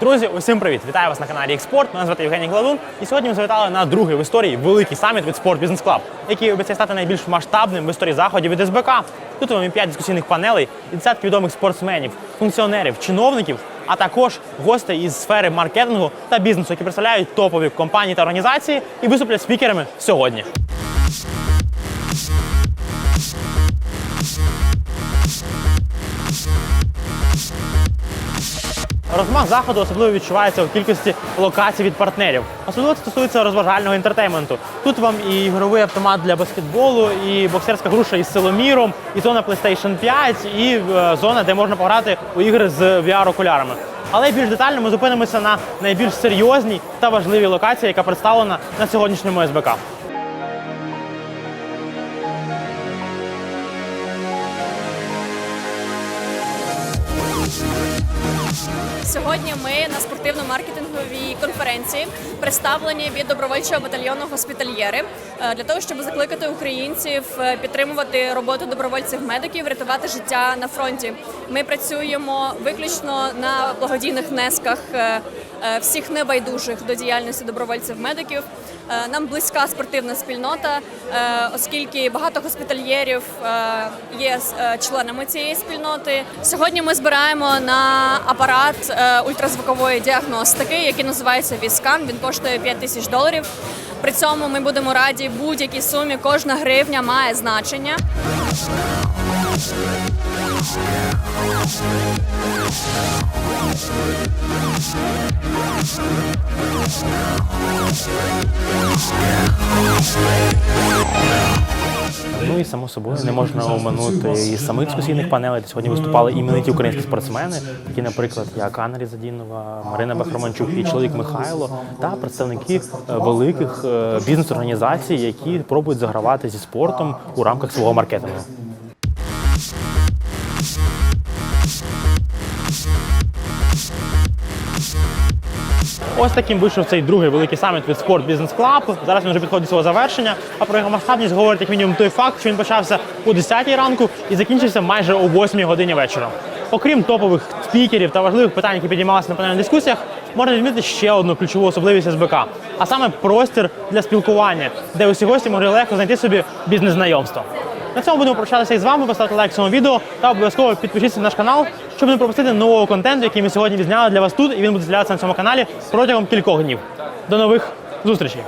Друзі, усім привіт! Вітаю вас на каналі Експорт. Мене звати Євгеній Гладун. І сьогодні ми завітали на другий в історії великий саміт від Sport Business Club, який обіцяє стати найбільш масштабним в історії заходів від СБК. Тут вам і 5 дискусійних панелей, і десятки відомих спортсменів, функціонерів, чиновників, а також гостей із сфери маркетингу та бізнесу, які представляють топові компанії та організації і виступлять спікерами сьогодні. Розмах заходу особливо відчувається у кількості локацій від партнерів. Особливо це стосується розважального інтертейменту. Тут вам і ігровий автомат для баскетболу, і боксерська груша із силоміром, і зона PlayStation 5, і е, зона, де можна пограти у ігри з VR-окулярами. Але більш детально ми зупинимося на найбільш серйозній та важливій локації, яка представлена на сьогоднішньому СБК. Сьогодні ми на спортивно-маркетинговій конференції представлені від добровольчого батальйону госпітальєри е, для того, щоб закликати українців е, підтримувати роботу добровольців медиків, рятувати життя на фронті. Ми працюємо виключно на благодійних внесках е, всіх небайдужих до діяльності добровольців медиків. Е, Нам близька спортивна спільнота, оскільки багато госпітальєрів є членами цієї спільноти. Сьогодні ми збираємо на апарат е, ультразвукової діагностики, який називається Віскан. Він коштує 5 тисяч доларів. При цьому ми будемо раді будь-якій сумі. Кожна гривня має значення. Ну і само собою не можна оминути і самих дискусійних панелей. Сьогодні виступали імениті українські спортсмени, такі, наприклад, як Анна Різадінова, Марина Бахроманчук і чоловік Михайло, та представники е, великих е, бізнес-організацій, які пробують загравати зі спортом у рамках свого маркетингу. Ось таким вийшов цей другий великий саміт від Sport Business Club. Зараз він вже підходить до свого завершення. А про його масштабність говорить як мінімум той факт, що він почався о 10 ранку і закінчився майже о 8 годині вечора. Окрім топових спікерів та важливих питань, які підіймалися на панельних дискусіях, можна відмітити ще одну ключову особливість СБК, а саме простір для спілкування, де усі гості могли легко знайти собі бізнес-знайомство. На цьому будемо прощатися із вами. Поставте лайк цьому відео та обов'язково підпишіться на наш канал, щоб не пропустити нового контенту, який ми сьогодні відзняли для вас тут, і він буде з'являтися на цьому каналі протягом кількох днів. До нових зустрічей!